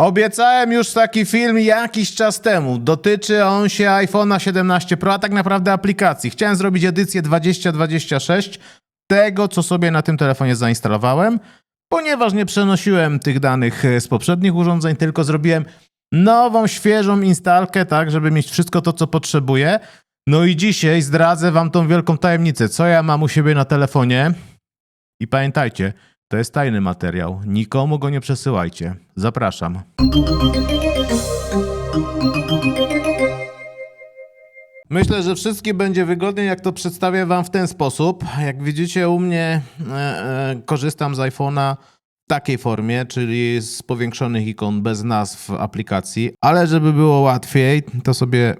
Obiecałem już taki film jakiś czas temu. Dotyczy on się iPhone'a 17 Pro, a tak naprawdę aplikacji. Chciałem zrobić edycję 2026 tego, co sobie na tym telefonie zainstalowałem, ponieważ nie przenosiłem tych danych e, z poprzednich urządzeń, tylko zrobiłem nową, świeżą instalkę, tak, żeby mieć wszystko to, co potrzebuję. No i dzisiaj zdradzę wam tą wielką tajemnicę, co ja mam u siebie na telefonie. I pamiętajcie, to jest tajny materiał. Nikomu go nie przesyłajcie. Zapraszam. Myślę, że wszystkim będzie wygodniej, jak to przedstawię wam w ten sposób. Jak widzicie, u mnie e, e, korzystam z iPhone'a w takiej formie, czyli z powiększonych ikon bez nazw aplikacji, ale żeby było łatwiej, to sobie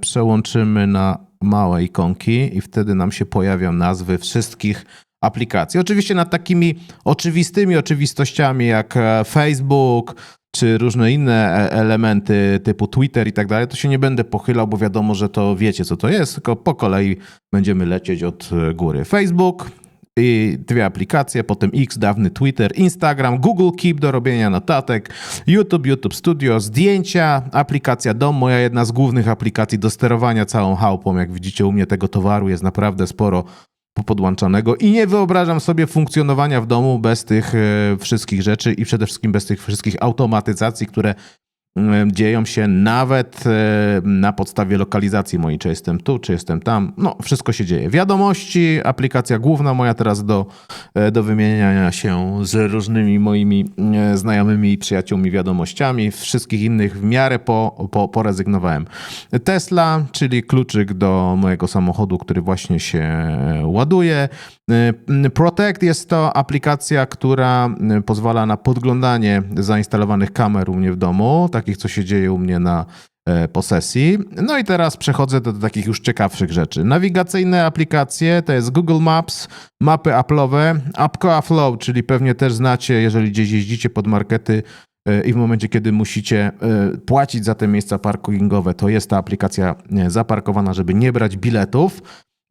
przełączymy na małe ikonki i wtedy nam się pojawią nazwy wszystkich aplikacji. Oczywiście nad takimi oczywistymi oczywistościami jak e, Facebook czy różne inne e- elementy typu Twitter i tak dalej, to się nie będę pochylał, bo wiadomo, że to wiecie co to jest, tylko po kolei będziemy lecieć od e, góry. Facebook i dwie aplikacje, potem X, dawny Twitter, Instagram, Google Keep do robienia notatek, YouTube, YouTube Studio, zdjęcia, aplikacja Dom, moja jedna z głównych aplikacji do sterowania całą chałupą. Jak widzicie, u mnie tego towaru jest naprawdę sporo podłączanego i nie wyobrażam sobie funkcjonowania w domu bez tych e, wszystkich rzeczy i przede wszystkim bez tych wszystkich automatyzacji, które dzieją się nawet e, na podstawie lokalizacji mojej, czy jestem tu, czy jestem tam. No, wszystko się dzieje. Wiadomości, aplikacja główna moja teraz do, e, do wymieniania się z różnymi moimi e, znajomymi i przyjaciółmi wiadomościami. Wszystkich innych w miarę po, po, porezygnowałem. Tesla, czyli kluczyk do mojego samochodu, który właśnie się ładuje. Protect jest to aplikacja, która pozwala na podglądanie zainstalowanych kamer u mnie w domu, takich co się dzieje u mnie na e, posesji. No i teraz przechodzę do, do takich już ciekawszych rzeczy. Nawigacyjne aplikacje to jest Google Maps, mapy Apple'owe, Appcoa Flow, czyli pewnie też znacie, jeżeli gdzieś jeździcie pod markety e, i w momencie, kiedy musicie e, płacić za te miejsca parkingowe, to jest ta aplikacja zaparkowana, żeby nie brać biletów.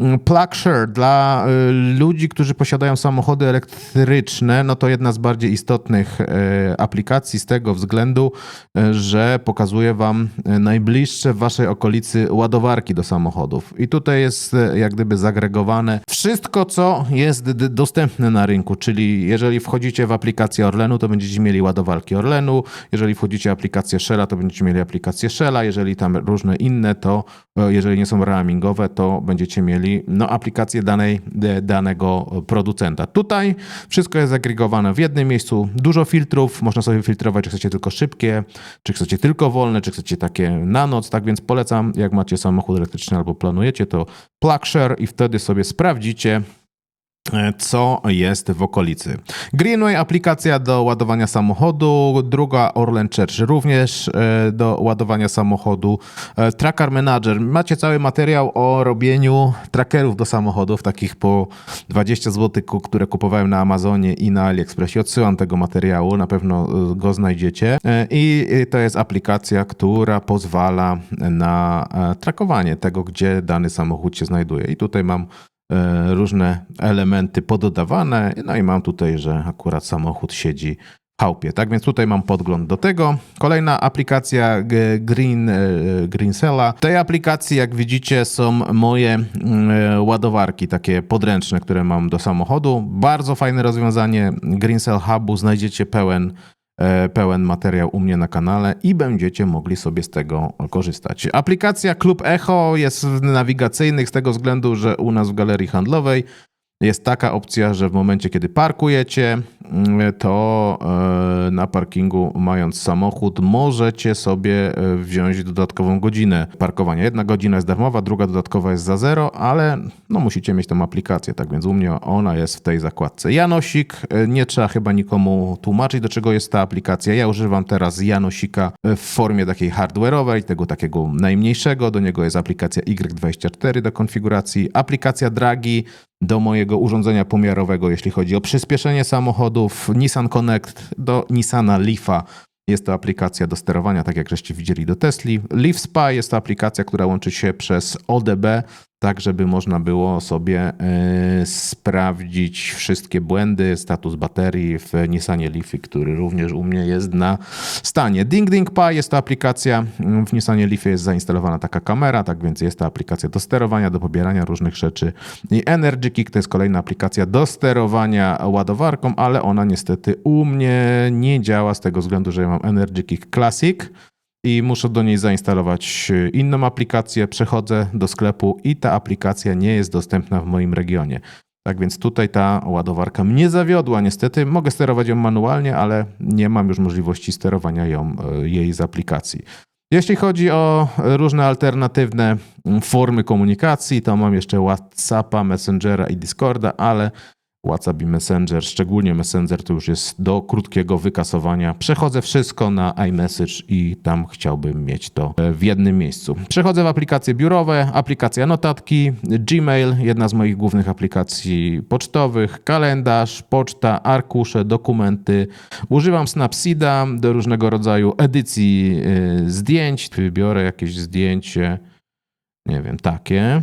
Mm, PlugShare dla y, ludzi, którzy posiadają samochody elektryczne, no to jedna z bardziej istotnych e, aplikacji z tego względu, e, że pokazuje wam najbliższe w waszej okolicy ładowarki do samochodów. I tutaj jest jak gdyby zagregowane wszystko, co jest dostępne na rynku, czyli jeżeli wchodzicie w aplikację Orlenu, to będziecie mieli ładowarki Orlenu, jeżeli wchodzicie w aplikację Shella, to będziecie mieli aplikację Shella, jeżeli tam różne inne, to jeżeli nie są roamingowe, to będziecie mieli no, aplikację danej, danego producenta. Tutaj wszystko jest zagregowane w jednym miejscu, dużo filtrów, można sobie filtrować, czy chcecie tylko szybkie, czy chcecie tylko wolne, czy chcecie takie na noc, tak więc polecam, jak macie samochód elektryczny albo planujecie, to PlugShare i wtedy sobie sprawdzicie, co jest w okolicy. Greenway aplikacja do ładowania samochodu, druga Orlen Church również e, do ładowania samochodu. E, Tracker Manager. Macie cały materiał o robieniu trackerów do samochodów, takich po 20 zł, które kupowałem na Amazonie i na AliExpressie. Odsyłam tego materiału, na pewno e, go znajdziecie. I to jest aplikacja, która pozwala na trakowanie tego, gdzie dany samochód się znajduje. I tutaj mam różne elementy pododawane. No i mam tutaj, że akurat samochód siedzi w chałupie. Tak więc tutaj mam podgląd do tego. Kolejna aplikacja Green, e, Greensella. W tej aplikacji, jak widzicie, są moje e, ładowarki, takie podręczne, które mam do samochodu. Bardzo fajne rozwiązanie. Greensell Hubu znajdziecie pełen e, pełen materiał u mnie na kanale i będziecie mogli sobie z tego korzystać. Aplikacja Klub Echo jest w nawigacyjnych z tego względu, że u nas w galerii handlowej jest taka opcja, że w momencie, kiedy parkujecie, mm, to e, na parkingu, mając samochód, możecie sobie e, wziąć dodatkową godzinę parkowania. Jedna godzina jest darmowa, druga dodatkowa jest za zero, ale no, musicie mieć tą aplikację, tak więc u mnie ona jest w tej zakładce. Janosik, e, nie trzeba chyba nikomu tłumaczyć, do czego jest ta aplikacja. Ja używam teraz Janosika w formie takiej hardware'owej, tego takiego najmniejszego. Do niego jest aplikacja Y24 do konfiguracji, aplikacja Dragi, do mojego urządzenia pomiarowego, jeśli chodzi o przyspieszenie samochodów, Nissan Connect do Nissana Leafa. Jest to aplikacja do sterowania, tak jak żeście widzieli do Tesli. Leaf Spy jest to aplikacja, która łączy się przez ODB tak żeby można było sobie e, sprawdzić wszystkie błędy, status baterii w Nissanie Leafy, który również u mnie jest na stanie. Ding Ding Pi jest to aplikacja, w Nissanie Leafy jest zainstalowana taka kamera, tak więc jest to aplikacja do sterowania, do pobierania różnych rzeczy. I Energy Kick to jest kolejna aplikacja do sterowania ładowarką, ale ona niestety u mnie nie działa z tego względu, że ja mam Energy Kick Classic i muszę do niej zainstalować inną aplikację. Przechodzę do sklepu i ta aplikacja nie jest dostępna w moim regionie. Tak więc tutaj ta ładowarka mnie zawiodła. Niestety mogę sterować ją manualnie, ale nie mam już możliwości sterowania ją, e, jej z aplikacji. Jeśli chodzi o różne alternatywne formy komunikacji, to mam jeszcze WhatsAppa, Messengera i Discorda, ale WhatsApp i Messenger, szczególnie Messenger to już jest do krótkiego wykasowania. Przechodzę wszystko na iMessage i tam chciałbym mieć to w jednym miejscu. Przechodzę w aplikacje biurowe, aplikacja notatki, Gmail, jedna z moich głównych aplikacji pocztowych, kalendarz, poczta, arkusze, dokumenty. Używam Snapseeda do różnego rodzaju edycji y, zdjęć. Wybiorę jakieś zdjęcie, nie wiem, takie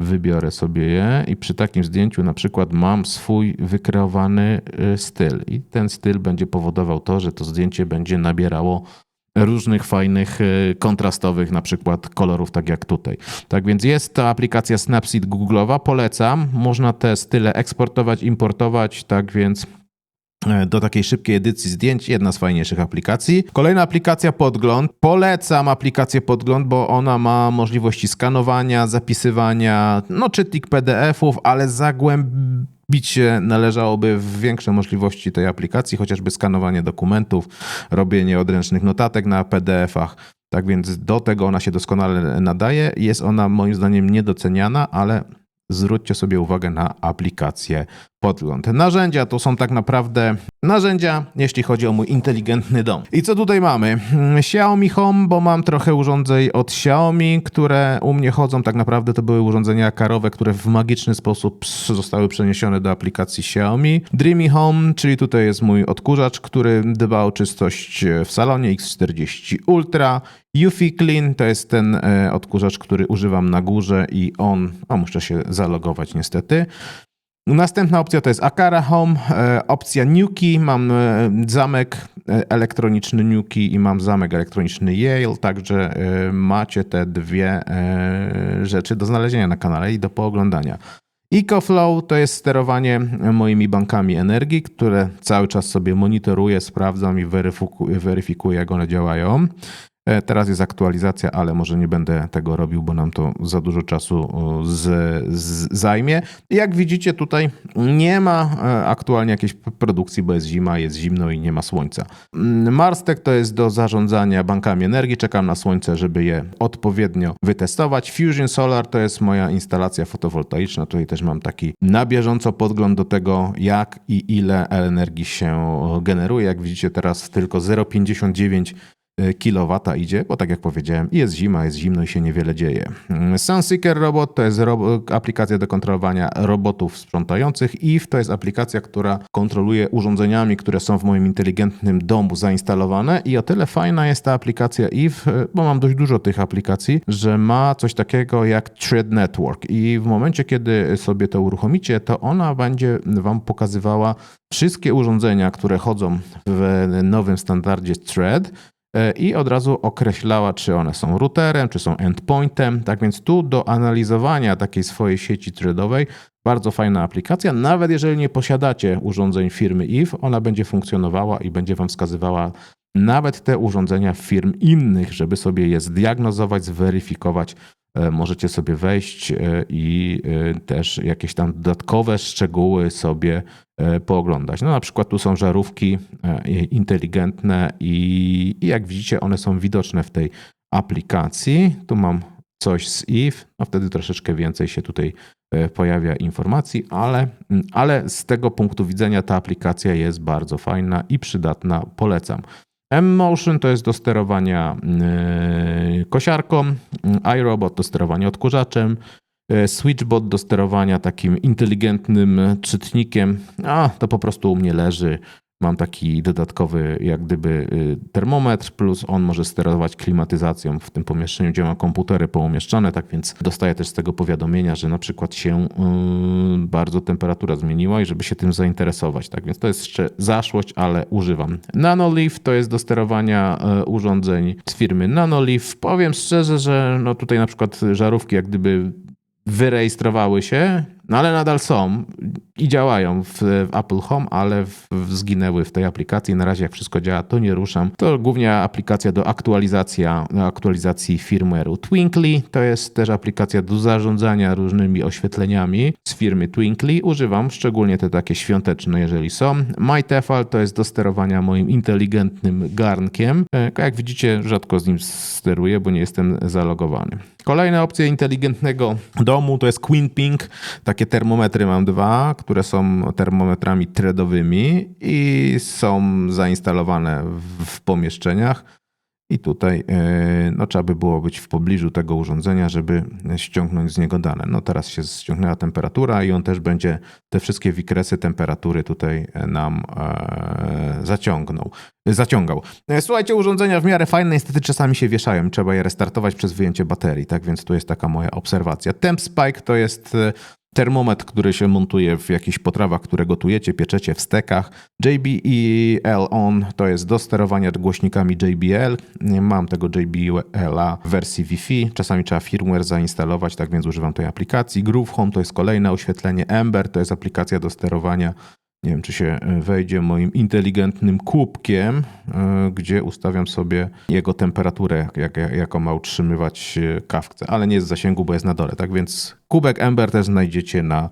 wybiorę sobie je i przy takim zdjęciu na przykład mam swój wykreowany y, styl i ten styl będzie powodował to, że to zdjęcie będzie nabierało różnych fajnych y, kontrastowych na przykład kolorów, tak jak tutaj. Tak więc jest ta aplikacja Snapseed Google'owa, polecam. Można te style eksportować, importować, tak więc do takiej szybkiej edycji zdjęć, jedna z fajniejszych aplikacji. Kolejna aplikacja Podgląd. Polecam aplikację Podgląd, bo ona ma możliwości skanowania, zapisywania, no czytnik PDF-ów, ale zagłębić się należałoby w większe możliwości tej aplikacji, chociażby skanowanie dokumentów, robienie odręcznych notatek na PDF-ach. Tak więc do tego ona się doskonale nadaje. Jest ona moim zdaniem niedoceniana, ale zwróćcie sobie uwagę na aplikację Podgląd. Narzędzia to są tak naprawdę narzędzia, jeśli chodzi o mój inteligentny dom. I co tutaj mamy? Xiaomi Home, bo mam trochę urządzeń od Xiaomi, które u mnie chodzą. Tak naprawdę to były urządzenia karowe, które w magiczny sposób zostały przeniesione do aplikacji Xiaomi. Dreamy Home, czyli tutaj jest mój odkurzacz, który dba o czystość w salonie X40 Ultra. Eufy Clean to jest ten e, odkurzacz, który używam na górze i on, a muszę się zalogować niestety. Następna opcja to jest Akara Home, e, opcja Nuki, mam e, zamek elektroniczny Nuki i mam zamek elektroniczny Yale, także macie te dwie rzeczy do znalezienia na kanale i do pooglądania. EcoFlow to jest sterowanie moimi bankami energii, które cały czas sobie monitoruję, sprawdzam i weryfikuję, jak one działają. E, teraz jest aktualizacja, ale może nie będę tego robił, bo nam to za dużo czasu z, z, zajmie. Jak widzicie, tutaj nie ma e, aktualnie jakiejś produkcji, bo jest zima, jest zimno i nie ma słońca. Mm, Marstek to jest do zarządzania bankami energii. Czekam na słońce, żeby je odpowiednio wytestować. Fusion Solar to jest moja instalacja fotowoltaiczna. Tutaj też mam taki na bieżąco podgląd do tego, jak i ile energii się generuje. Jak widzicie, teraz tylko 0,59 E, kilowata idzie, bo tak jak powiedziałem, jest zima, jest zimno i się niewiele dzieje. Mm, Sunseeker Robot to jest aplikacja do kontrolowania robotów sprzątających. Eve to jest aplikacja, która kontroluje urządzeniami, które są w moim inteligentnym domu zainstalowane i o tyle fajna jest ta aplikacja Eve, bo mam dość dużo tych aplikacji, że ma coś takiego jak Thread Network i w momencie, kiedy sobie to uruchomicie, to ona będzie wam pokazywała wszystkie urządzenia, które chodzą w nowym standardzie Thread, i od razu określała, czy one są routerem, czy są endpointem. Tak więc tu do analizowania takiej swojej sieci threadowej bardzo fajna aplikacja. Nawet jeżeli nie posiadacie urządzeń firmy Eve, ona będzie funkcjonowała i będzie Wam wskazywała nawet te urządzenia firm innych, żeby sobie je zdiagnozować, zweryfikować. E, możecie sobie wejść e, i też jakieś tam dodatkowe szczegóły sobie E, pooglądać. No na przykład tu są żarówki e, inteligentne i, i jak widzicie one są widoczne w tej aplikacji. Tu mam coś z if, no wtedy troszeczkę więcej się tutaj e, pojawia informacji, ale, ale z tego punktu widzenia ta aplikacja jest bardzo fajna i przydatna, polecam. M-Motion to jest do sterowania kosiarką, iRobot do sterowania odkurzaczem, E, switchbot do sterowania takim inteligentnym czytnikiem, a to po prostu u mnie leży. Mam taki dodatkowy, jak gdyby, y, termometr, plus on może sterować klimatyzacją w tym pomieszczeniu, gdzie mam komputery poumieszczane, tak więc dostaję też z tego powiadomienia, że na przykład się y, bardzo temperatura zmieniła i żeby się tym zainteresować. Tak więc to jest jeszcze zaszłość, ale używam. NanoLeaf to jest do sterowania y, urządzeń z firmy NanoLeaf. Powiem szczerze, że no tutaj na przykład żarówki jak gdyby wyrejestrowały się, no ale nadal są i działają w, w Apple Home, ale w, w zginęły w tej aplikacji. Na razie jak wszystko działa, to nie ruszam. To głównie aplikacja do aktualizacja, aktualizacji firmware'u Twinkly. To jest też aplikacja do zarządzania różnymi oświetleniami z firmy Twinkly. Używam szczególnie te takie świąteczne, jeżeli są. MyTefal to jest do sterowania moim inteligentnym garnkiem. E, Jak widzicie, rzadko z nim steruję, bo nie jestem zalogowany. Kolejna opcja inteligentnego domu to jest QueenPing. Takie termometry mam dwa, które są termometrami threadowymi i są zainstalowane w, pomieszczeniach. I tutaj e, no, trzeba by było być w pobliżu tego urządzenia, żeby ściągnąć z niego dane. No teraz się ściągnęła temperatura i on też będzie te wszystkie wykresy temperatury tutaj nam e, zaciągnął, zaciągał. E, Słuchajcie, urządzenia w miarę fajne, niestety czasami się wieszają. Trzeba je restartować przez wyjęcie baterii, tak więc tu jest taka moja obserwacja. Temp Spike to jest e, termometr, który się montuje w jakichś potrawach, które gotujecie, pieczecie w stekach. JBL On to jest do sterowania głośnikami JBL. Mam tego JBL-a w wersji Wi-Fi. Czasami trzeba firmware zainstalować, tak więc używam tej aplikacji. Groove Home to jest kolejne oświetlenie. Ember to jest aplikacja do sterowania nie wiem, czy się wejdzie moim inteligentnym kubkiem, e, gdzie ustawiam sobie jego temperaturę, jak, jak, jaką ma utrzymywać e, kawkę, ale nie jest w zasięgu, bo jest na dole. Tak więc kubek Ember też znajdziecie na,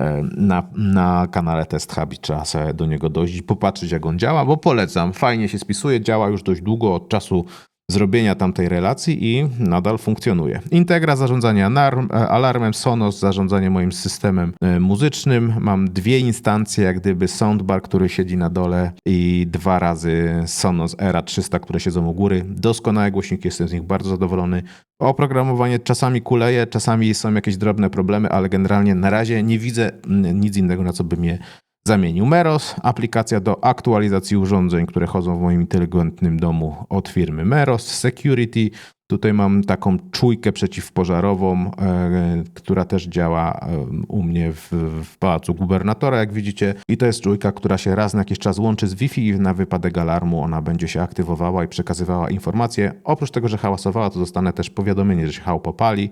e, na, na kanale Test Hub i trzeba sobie do niego dojść i popatrzeć, jak on działa, bo polecam. Fajnie się spisuje, działa już dość długo od czasu zrobienia tamtej relacji i nadal funkcjonuje. Integra zarządzanie alarm, alarmem, Sonos zarządzanie moim systemem e, muzycznym. Mam dwie instancje, jak gdyby soundbar, który siedzi na dole i dwa razy Sonos Era 300, które siedzą u góry. Doskonałe głośniki, jestem z nich bardzo zadowolony. Oprogramowanie czasami kuleje, czasami są jakieś drobne problemy, ale generalnie na razie nie widzę mm, nic innego, na co by mnie zamienił. Meros, aplikacja do aktualizacji urządzeń, które chodzą w moim inteligentnym domu od firmy Meros. Security, tutaj mam taką czujkę przeciwpożarową, e, która też działa e, u mnie w, w pałacu gubernatora, jak widzicie. I to jest czujka, która się raz na jakiś czas łączy z Wi-Fi i na wypadek alarmu ona będzie się aktywowała i przekazywała informacje. Oprócz tego, że hałasowała, to dostanę też powiadomienie, że się hał popali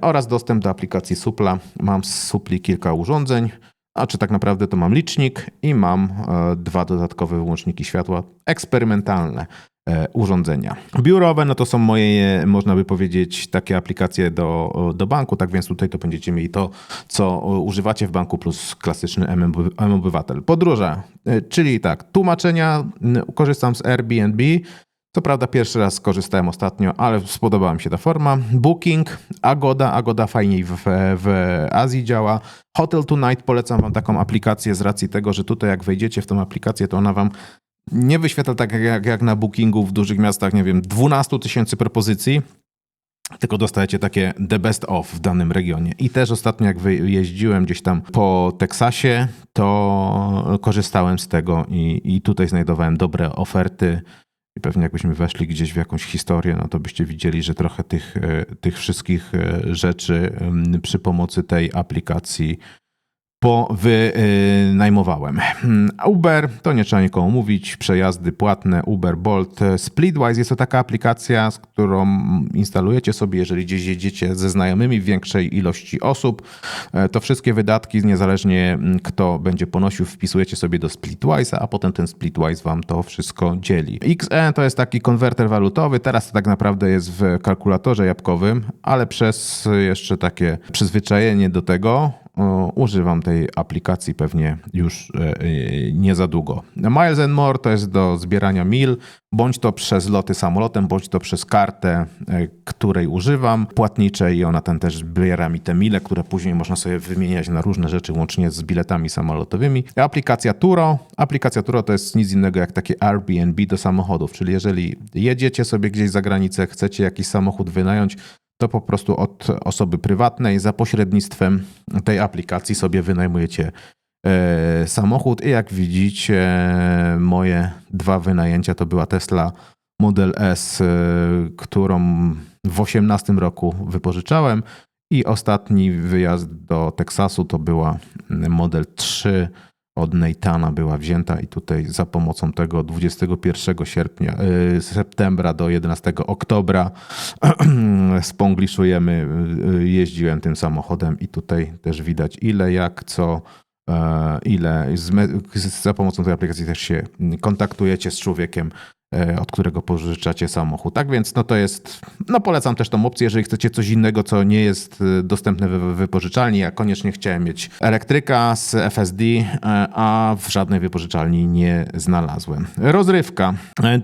oraz dostęp do aplikacji Supla. Mam z Supli kilka urządzeń. A czy tak naprawdę to mam licznik i mam e, dwa dodatkowe wyłączniki światła eksperymentalne e, urządzenia. Biurowe, no to są moje, można by powiedzieć, takie aplikacje do, do banku, tak więc tutaj to będziecie mieli to, co używacie w banku plus klasyczny M-Obywatel. Podróże, e, czyli tak, tłumaczenia, korzystam z Airbnb, co prawda pierwszy raz skorzystałem ostatnio, ale spodobała mi się ta forma. Booking, Agoda, Agoda fajniej w, w Azji działa. Hotel Tonight polecam wam taką aplikację z racji tego, że tutaj jak wejdziecie w tą aplikację, to ona wam nie wyświetla tak jak, jak na Bookingu w dużych miastach, nie wiem, 12 tysięcy propozycji, tylko dostajecie takie the best of w danym regionie. I też ostatnio jak jeździłem gdzieś tam po Teksasie, to korzystałem z tego i, i tutaj znajdowałem dobre oferty. Pewnie jakbyśmy weszli gdzieś w jakąś historię, no to byście widzieli, że trochę tych, e, tych wszystkich e, rzeczy em, przy pomocy tej aplikacji powynajmowałem. Hmm, Uber, to nie trzeba nikomu mówić, przejazdy płatne, Uber, Bolt. Splitwise jest to taka aplikacja, z którą instalujecie sobie, jeżeli gdzieś jedziecie ze znajomymi w większej ilości osób, E, to wszystkie wydatki, niezależnie mm, kto będzie ponosił, wpisujecie sobie do Splitwise'a, a potem ten Splitwise wam to wszystko dzieli. XE to jest taki konwerter walutowy, teraz to tak naprawdę jest w kalkulatorze jabłkowym, ale przez jeszcze takie przyzwyczajenie do tego, używam tej aplikacji pewnie już e, e, nie za długo. Miles and More to jest do zbierania mil, bądź to przez loty samolotem, bądź to przez kartę, e, której używam, płatniczej i ona ten też zbiera mi te mile, które później można sobie wymieniać na różne rzeczy, łącznie z biletami samolotowymi. Aplikacja Turo. Aplikacja Turo to jest nic innego jak takie Airbnb do samochodów, czyli jeżeli jedziecie sobie gdzieś za granicę, chcecie jakiś samochód wynająć, to po prostu od osoby prywatnej za pośrednictwem tej aplikacji sobie wynajmujecie e, samochód. I jak widzicie, moje dwa wynajęcia to była Tesla Model S, e, którą w 18 roku wypożyczałem. I ostatni wyjazd do Teksasu to była Model 3 od Neitana była wzięta i tutaj za pomocą tego 21 sierpnia, y, septembra do 11 oktobra spongliszujemy, y, jeździłem tym samochodem i tutaj też widać ile, jak, co, e, ile. za pomocą tej aplikacji też się kontaktujecie z człowiekiem, od którego pożyczacie samochód. Tak więc no to jest, no polecam też tą opcję, jeżeli chcecie coś innego, co nie jest e, dostępne w wypożyczalni. Ja koniecznie chciałem mieć elektryka z FSD, e, a w żadnej wypożyczalni nie znalazłem. Rozrywka.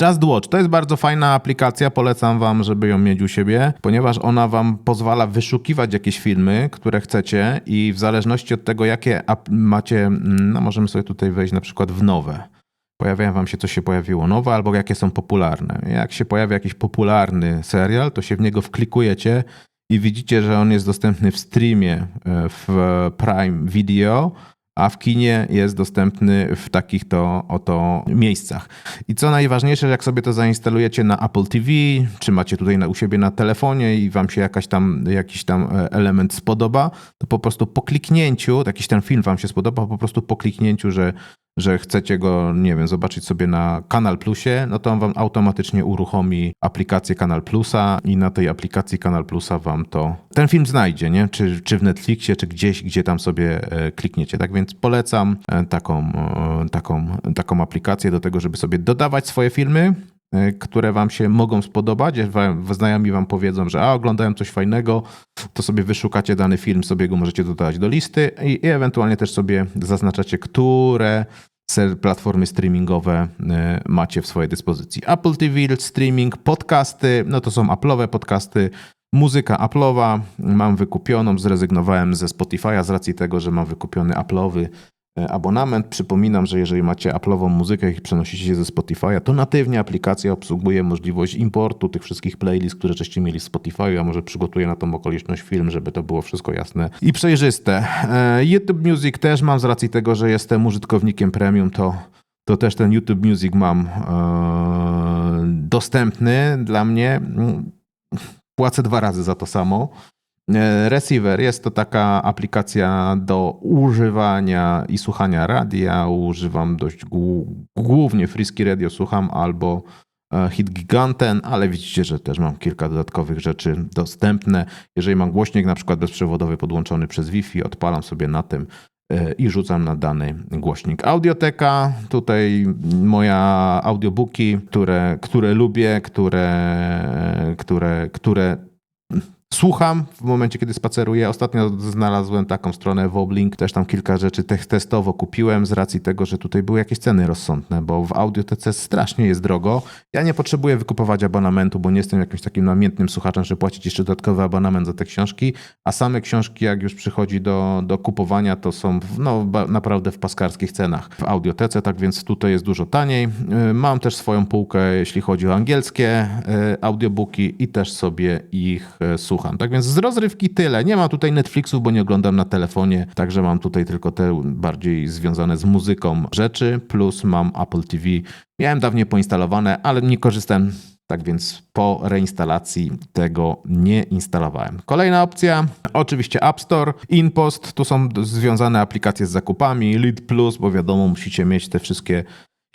Just Watch to jest bardzo fajna aplikacja, polecam wam, żeby ją mieć u siebie, ponieważ ona wam pozwala wyszukiwać jakieś filmy, które chcecie i w zależności od tego, jakie macie, mm, no możemy sobie tutaj wejść na przykład w nowe pojawiają wam się, co się pojawiło nowe, albo jakie są popularne. Jak się pojawia jakiś popularny serial, to się w niego wklikujecie i widzicie, że on jest dostępny w streamie e, w Prime Video, a w kinie jest dostępny w takich to oto miejscach. I co najważniejsze, jak sobie to zainstalujecie na Apple TV, czy macie tutaj na, u siebie na telefonie i wam się jakaś tam, jakiś tam e, element spodoba, to po prostu po kliknięciu, jakiś ten film wam się spodoba, po prostu po kliknięciu, że że chcecie go, nie wiem, zobaczyć sobie na Kanal Plusie, no to on wam automatycznie uruchomi aplikację Kanal Plusa i na tej aplikacji Kanal Plusa wam to ten film znajdzie, nie? Czy, czy w Netflixie, czy gdzieś, gdzie tam sobie e, klikniecie. Tak więc polecam e, taką, e, taką, taką aplikację do tego, żeby sobie dodawać swoje filmy, które wam się mogą spodobać. Znajomi wam powiedzą, że a, oglądają coś fajnego, to sobie wyszukacie dany film, sobie go możecie dodać do listy i, i ewentualnie też sobie zaznaczacie, które platformy streamingowe macie w swojej dyspozycji. Apple TV, streaming, podcasty, no to są Apple'owe podcasty, muzyka Apple'owa, mam wykupioną, zrezygnowałem ze Spotify'a z racji tego, że mam wykupiony Apple'owy abonament. Przypominam, że jeżeli macie Apple'ową muzykę i przenosicie się ze Spotify'a, to natywnie aplikacja obsługuje możliwość importu tych wszystkich playlist, które wcześniej mieli w Spotify'u, a może przygotuję na tą okoliczność film, żeby to było wszystko jasne i przejrzyste. E, YouTube Music też mam z racji tego, że jestem użytkownikiem premium, to to też ten YouTube Music mam e, dostępny dla mnie. Płacę dwa razy za to samo. E, receiver jest to taka aplikacja do używania i słuchania radia. Używam dość głównie Frisky Radio słucham albo e, Hit Giganten, ale widzicie, że też mam kilka dodatkowych rzeczy dostępne. Jeżeli mam głośnik na przykład bezprzewodowy podłączony przez Wi-Fi, odpalam sobie na tym e, i rzucam na dany głośnik. Audioteka, tutaj moja audiobooki, które, które lubię, które, które, które Słucham w momencie, kiedy spaceruję. Ostatnio znalazłem taką stronę Woblink, też tam kilka rzeczy testowo kupiłem z racji tego, że tutaj były jakieś ceny rozsądne, bo w audiotece strasznie jest drogo. Ja nie potrzebuję wykupować abonamentu, bo nie jestem jakimś takim namiętnym słuchaczem, żeby płacić jeszcze dodatkowy abonament za te książki, a same książki, jak już przychodzi do, do kupowania, to są no, naprawdę w paskarskich cenach w audiotece, tak więc tutaj jest dużo taniej. Y, mam też swoją półkę, jeśli chodzi o angielskie y, audiobooki i też sobie ich y, słucham słucham. Tak więc z rozrywki tyle. Nie mam tutaj Netflixu, bo nie oglądam na telefonie, także mam tutaj tylko te bardziej związane z muzyką rzeczy, plus mam Apple TV. Miałem dawniej poinstalowane, ale nie korzystam tak więc po reinstalacji tego nie instalowałem. Kolejna opcja, oczywiście App Store, InPost, tu są związane aplikacje z zakupami, Lead Plus, bo wiadomo, musicie mieć te wszystkie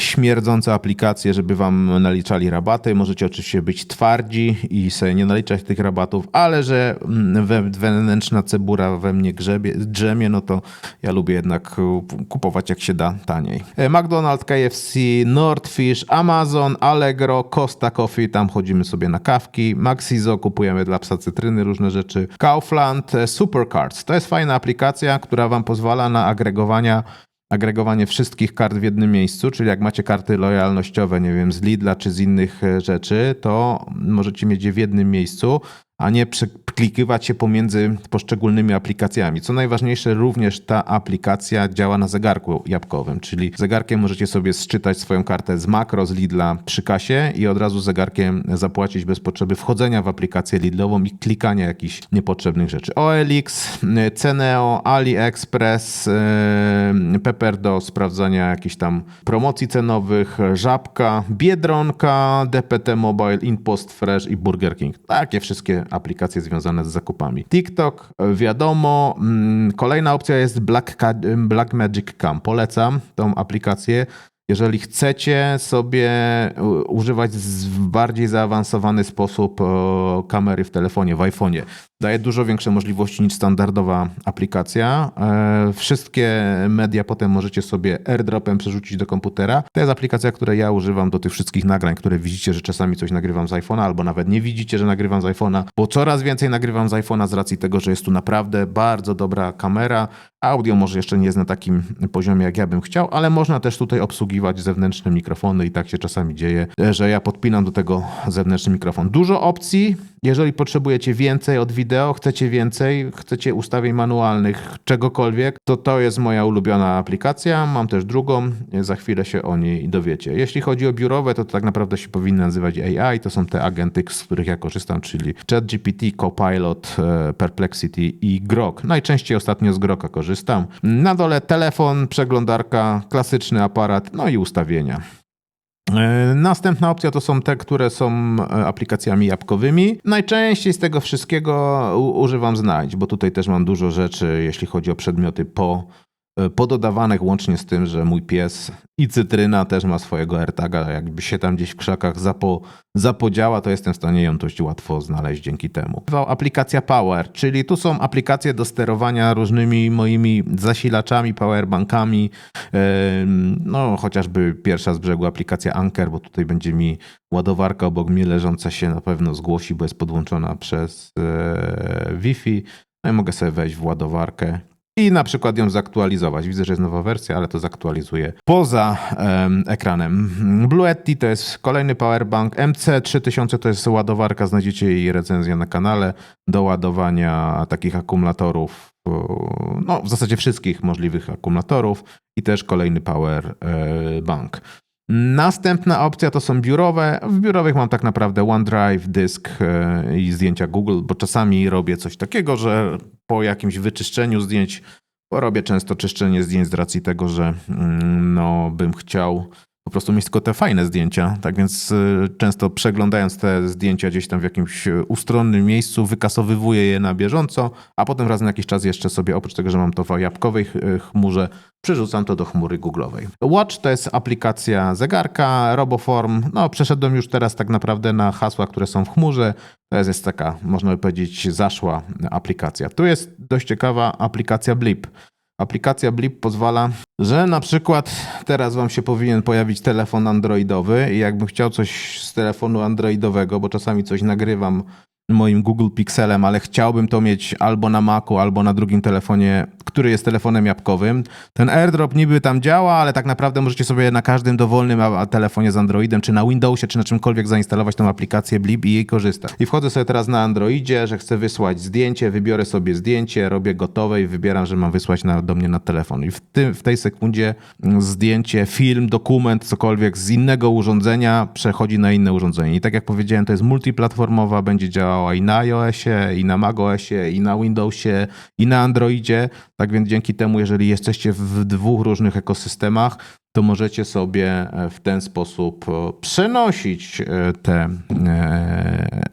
śmierdzące aplikacje, żeby wam naliczali rabaty. Możecie oczywiście być twardzi i sobie nie naliczać tych rabatów, ale że mm, wewnętrzna cebura we mnie grzebie, drzemie, no to ja lubię jednak kupować jak się da taniej. E, McDonald's, KFC, Nordfish, Amazon, Allegro, Costa Coffee, tam chodzimy sobie na kawki. Maxizo kupujemy dla psa cytryny różne rzeczy. Kaufland, e, Supercards. To jest fajna aplikacja, która wam pozwala na agregowania agregowanie wszystkich kart w jednym miejscu, czyli jak macie karty lojalnościowe, nie wiem, z Lidla czy z innych e, rzeczy, to możecie mieć je w jednym miejscu, a nie wklikywać się pomiędzy poszczególnymi aplikacjami. Co najważniejsze, również ta aplikacja działa na zegarku jabłkowym, czyli zegarkiem możecie sobie sczytać swoją kartę z makro, z Lidla przy kasie i od razu zegarkiem zapłacić bez potrzeby wchodzenia w aplikację Lidlową i klikania jakichś niepotrzebnych rzeczy. OLX, Ceneo, AliExpress, yy, Pepper do sprawdzania jakichś tam promocji cenowych, Żabka, Biedronka, DPT Mobile, InPost Fresh i Burger King. Takie wszystkie aplikacje związane z zakupami. TikTok, wiadomo. Mm, Kolejna opcja jest Black, Black Magic Cam. Polecam tą aplikację. Jeżeli chcecie sobie u- używać w bardziej zaawansowany sposób e, kamery w telefonie, w iPhone'ie, daje dużo większe możliwości niż standardowa aplikacja. E, Wszystkie media potem możecie sobie airdropem przerzucić do komputera. To jest aplikacja, której ja używam do tych wszystkich nagrań, które widzicie, że czasami coś nagrywam z iPhone'a, albo nawet nie widzicie, że nagrywam z iPhone'a, bo coraz więcej nagrywam z iPhone'a z racji tego, że jest tu naprawdę bardzo dobra kamera. Audio może jeszcze nie jest na takim poziomie, jak ja bym chciał, ale można też tutaj obsługiwać zewnętrzne mikrofony i tak się czasami dzieje, że ja podpinam do tego zewnętrzny mikrofon. Dużo opcji. Jeżeli potrzebujecie więcej od wideo, chcecie więcej, chcecie ustawień manualnych, czegokolwiek, to to jest moja ulubiona aplikacja. Mam też drugą, za chwilę się o niej dowiecie. Jeśli chodzi o biurowe, to, to tak naprawdę się powinny nazywać AI. To są te agenty, z których ja korzystam, czyli ChatGPT, Copilot, e, Perplexity i Grok. Najczęściej ostatnio z Groka korzystam. Na dole telefon, przeglądarka, klasyczny aparat, no i ustawienia. E, Następna opcja to są te, które są e, aplikacjami jabłkowymi. Najczęściej z tego wszystkiego używam Znajdź, bo tutaj też mam dużo rzeczy, jeśli chodzi o przedmioty po, pododawanych, łącznie z tym, że mój pies i cytryna też ma swojego AirTaga. Jakby się tam gdzieś w krzakach zapo, zapodziała, to jestem w stanie ją dość łatwo znaleźć dzięki temu. Aplikacja Power, czyli tu są aplikacje do sterowania różnymi moimi zasilaczami, powerbankami, Em, No, chociażby pierwsza z brzegu aplikacja Anker, bo tutaj będzie mi ładowarka obok mnie leżąca się na pewno zgłosi, bo jest podłączona przez e, Wi-Fi. No i mogę sobie wejść w ładowarkę i na przykład ją zaktualizować. Widzę, że jest nowa wersja, ale to zaktualizuję poza em, ekranem. Bluetti to jest kolejny powerbank. MC3000 to jest ładowarka, znajdziecie jej recenzję na kanale do ładowania takich akumulatorów no, w zasadzie wszystkich możliwych akumulatorów i też kolejny power e. Następna opcja to są biurowe. W biurowych mam tak naprawdę OneDrive, dysk e, i zdjęcia Google, bo czasami robię coś takiego, że po jakimś wyczyszczeniu zdjęć, bo robię często czyszczenie zdjęć z racji tego, że mm, no, bym chciał po prostu mieć tylko te fajne zdjęcia. Tak więc y, często przeglądając te zdjęcia gdzieś tam w jakimś y, ustronnym miejscu, wykasowywuję je na bieżąco, a potem raz na jakiś czas jeszcze sobie, oprócz tego, że mam to w jabłkowej y, chmurze, przerzucam to do chmury Google'owej. Watch to jest aplikacja zegarka, Roboform. No, przeszedłem już teraz tak naprawdę na hasła, które są w chmurze. To jest, jest taka, można by powiedzieć, zaszła aplikacja. Tu jest dość ciekawa aplikacja Blip. Aplikacja Blip pozwala, że na przykład teraz wam się powinien pojawić telefon androidowy i jakbym chciał coś z telefonu androidowego, bo czasami coś nagrywam moim Google Pixelem, ale chciałbym to mieć albo na Macu, albo na drugim telefonie, który jest telefonem jabłkowym. Ten AirDrop niby tam działa, ale tak naprawdę możecie sobie na każdym dowolnym telefonie z Androidem, czy na Windowsie, czy na czymkolwiek zainstalować tą aplikację Blip i jej korzystać. I wchodzę sobie teraz na Androidzie, że chcę wysłać zdjęcie, wybiorę sobie zdjęcie, robię gotowe i wybieram, że mam wysłać na, do mnie na telefon. I w, tym, w tej sekundzie zdjęcie, film, dokument, cokolwiek z innego urządzenia przechodzi na inne urządzenie. I tak jak powiedziałem, to jest multiplatformowa, będzie działała i na iOSie, i na macOSie, i na Windowsie, i na Androidzie. Tak więc dzięki temu, jeżeli jesteście w dwóch różnych ekosystemach, to możecie sobie e, w ten sposób e, przenosić e, te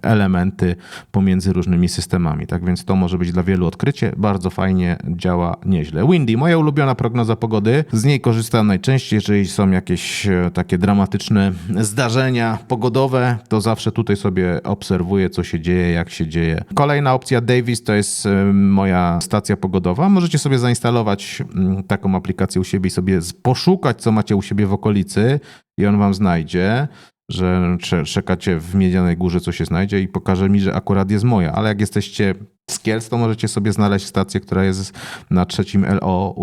elementy pomiędzy różnymi systemami. Tak więc to może być dla wielu odkrycie. Bardzo fajnie działa nieźle. Windy, moja ulubiona prognoza pogody. Z niej korzystam najczęściej, jeżeli są jakieś takie dramatyczne zdarzenia pogodowe, to zawsze tutaj sobie obserwuję, co się dzieje, jak się dzieje. Kolejna opcja Davis to jest moja stacja pogodowa. Możecie sobie zainstalować taką aplikację u siebie i sobie poszukać, co macie u siebie w okolicy i on wam znajdzie że cze- czekacie w Miedzianej Górze, co się znajdzie i pokaże mi, że akurat jest moja. Ale jak jesteście z Kielc, to możecie sobie znaleźć stację, która jest na trzecim LO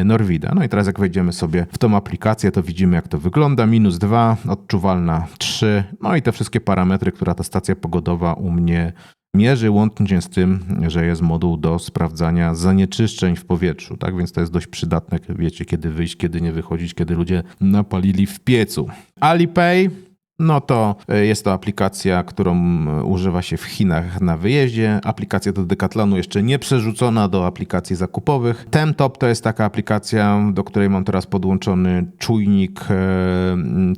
y, Norwida. No i teraz jak wejdziemy sobie w tą aplikację, to widzimy jak to wygląda. Minus 2, odczuwalna 3, no i te wszystkie parametry, które ta stacja pogodowa u mnie mierzy, łącznie z tym, że jest moduł do sprawdzania zanieczyszczeń w powietrzu. Tak więc to jest dość przydatne, wiecie, kiedy wyjść, kiedy nie wychodzić, kiedy ludzie napalili w piecu. Alipay no to e, jest to aplikacja, którą e, używa się w Chinach na wyjeździe. Aplikacja do Decathlonu jeszcze nie przerzucona do aplikacji zakupowych. Temtop to jest taka aplikacja, do której mam teraz podłączony czujnik e,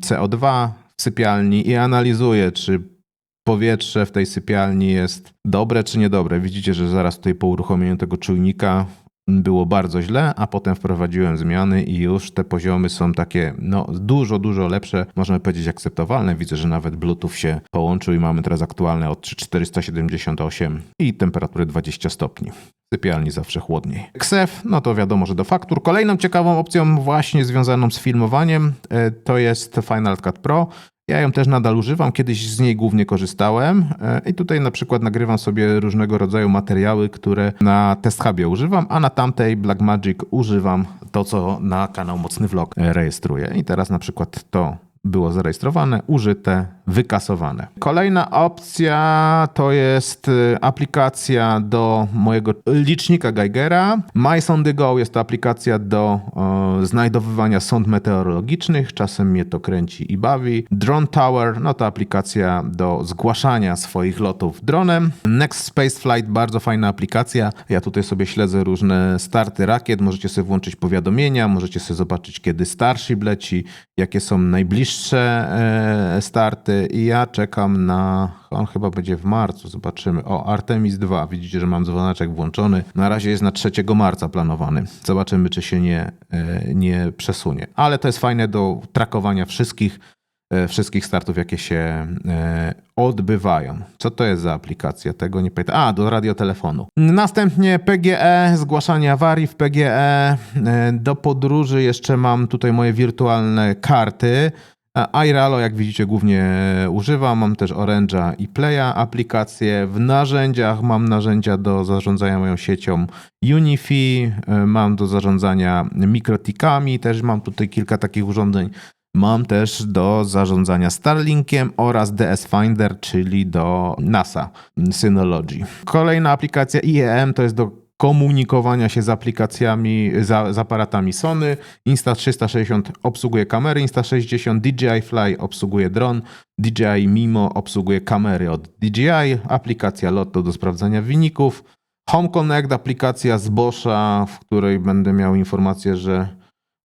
CO2 w sypialni i analizuję, czy powietrze w tej sypialni jest dobre czy niedobre. Widzicie, że zaraz tutaj po uruchomieniu tego czujnika było bardzo źle, a potem wprowadziłem zmiany i już te poziomy są takie no, dużo, dużo lepsze, można powiedzieć akceptowalne. Widzę, że nawet Bluetooth się połączył i mamy teraz aktualne od 478 i temperatury 20 stopni. W sypialni zawsze chłodniej. KSEF, no to wiadomo, że do faktur. Kolejną ciekawą opcją właśnie związaną z filmowaniem e, to jest Final Cut Pro. Ja ją też nadal używam, kiedyś z niej głównie korzystałem e, i tutaj na przykład nagrywam sobie różnego rodzaju materiały, które na Test Hubie używam, a na tamtej Blackmagic używam to, co na kanał Mocny Vlog rejestruję. I teraz na przykład to było zarejestrowane, użyte, wykasowane. Kolejna opcja to jest y, aplikacja do mojego licznika Geigera. My on the Go jest to aplikacja do o, znajdowywania sąd meteorologicznych. Czasem mnie to kręci i bawi. Drone Tower, no to aplikacja do zgłaszania swoich lotów dronem. Next Space Flight, bardzo fajna aplikacja. Ja tutaj sobie śledzę różne starty rakiet. Możecie sobie włączyć powiadomienia, możecie sobie zobaczyć, kiedy Starship leci, jakie są najbliższe e, starty i ja czekam na, on chyba będzie w marcu, zobaczymy. O, Artemis 2, widzicie, że mam dzwoneczek włączony. Na razie jest na 3 marca planowany. Zobaczymy, czy się nie, e, nie przesunie. Ale to jest fajne do trakowania wszystkich E, wszystkich startów, jakie się e, odbywają. Co to jest za aplikacja? Tego nie pamiętam. A, do radiotelefonu. Następnie PGE, zgłaszanie awarii w PGE. Do podróży jeszcze mam tutaj moje wirtualne karty. iRalo, jak widzicie, głównie używam. Mam też Orange'a i Playa aplikacje. W narzędziach mam narzędzia do zarządzania moją siecią Unifi. Mam do zarządzania mikrotikami. Też mam tutaj kilka takich urządzeń Mam też do zarządzania Starlinkiem oraz DS Finder, czyli do NASA Synology. Kolejna aplikacja IEM to jest do komunikowania się z aplikacjami, z, z, aparatami Sony. Insta360 obsługuje kamery, Insta60 DJI Fly obsługuje dron, DJI Mimo obsługuje kamery od DJI, aplikacja Lotto do sprawdzania wyników, Home Connect aplikacja z Boscha, w której będę miał informację, że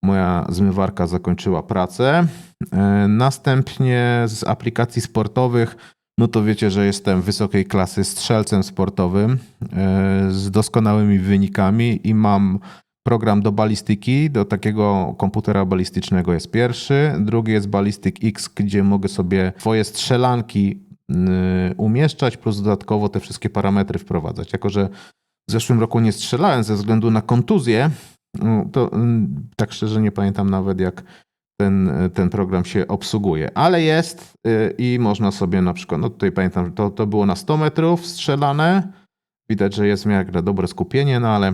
moja zmywarka zakończyła pracę. E, następnie z aplikacji sportowych, no to wiecie, że jestem wysokiej klasy strzelcem sportowym e, z doskonałymi wynikami i mam program do balistyki, do takiego komputera balistycznego jest pierwszy, drugi jest Ballistic X, gdzie mogę sobie swoje strzelanki umieszczać, plus dodatkowo te wszystkie parametry wprowadzać. Jako, że w zeszłym roku nie strzelałem ze względu na kontuzję, no, to tak szczerze nie pamiętam nawet, jak ten, ten program się obsługuje, ale jest y, i można sobie na przykład, no tutaj pamiętam, to, to było na 100 metrów strzelane. Widać, że jest miarę dobre skupienie, no ale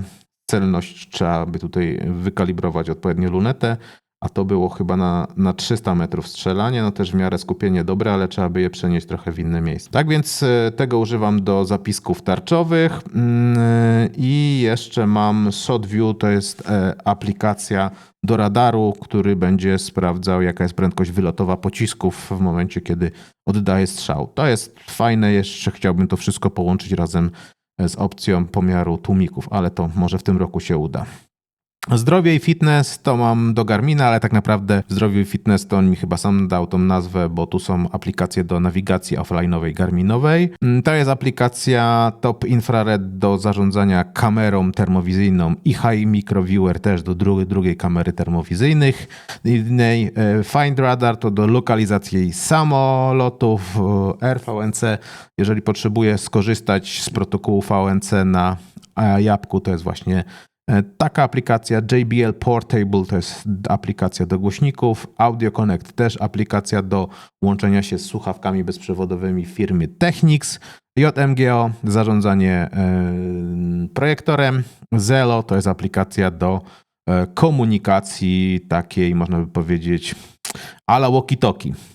celność trzeba by tutaj wykalibrować odpowiednio lunetę a to było chyba na, na 300 metrów strzelanie, no też w miarę skupienie dobre, ale trzeba by je przenieść trochę w inne miejsce. Tak więc e, tego używam do zapisków tarczowych mm, i jeszcze mam ShotView, to jest e, aplikacja do radaru, który będzie sprawdzał jaka jest prędkość wylotowa pocisków w momencie, kiedy oddaje strzał. To jest fajne, jeszcze chciałbym to wszystko połączyć razem z opcją pomiaru tłumików, ale to może w tym roku się uda. Zdrowie i fitness to mam do Garmina, ale tak naprawdę zdrowie i fitness to on mi chyba sam dał tą nazwę, bo tu są aplikacje do nawigacji offline'owej Garminowej. Mm, to jest aplikacja Top Infrared do zarządzania kamerą termowizyjną i High Micro Viewer też do drugiej, drugiej kamery termowizyjnych. E, Find Radar to do lokalizacji samolotów, e, RVNC. Jeżeli potrzebuję skorzystać z protokołu VNC na Jabłku, to jest właśnie E, taka aplikacja JBL Portable to jest aplikacja do głośników, Audio Connect też aplikacja do łączenia się z słuchawkami bezprzewodowymi firmy Technics, JMGO zarządzanie e, projektorem, Zelo to jest aplikacja do e, komunikacji takiej, można by powiedzieć, Ala Walkie.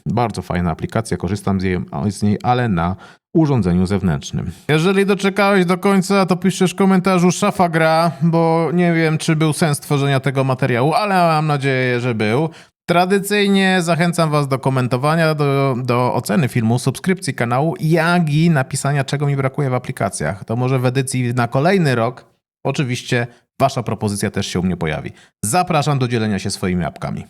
Bardzo fajna aplikacja, korzystam z, jej, z niej, ale na urządzeniu zewnętrznym. Jeżeli doczekałeś do końca, to piszesz w komentarzu szafa gra, bo nie wiem, czy był sens tworzenia tego materiału, ale mam nadzieję, że był. Tradycyjnie zachęcam Was do komentowania, do, do oceny filmu, subskrypcji kanału, jak i napisania, czego mi brakuje w aplikacjach. To może w edycji na kolejny rok, oczywiście, Wasza propozycja też się u mnie pojawi. Zapraszam do dzielenia się swoimi apkami.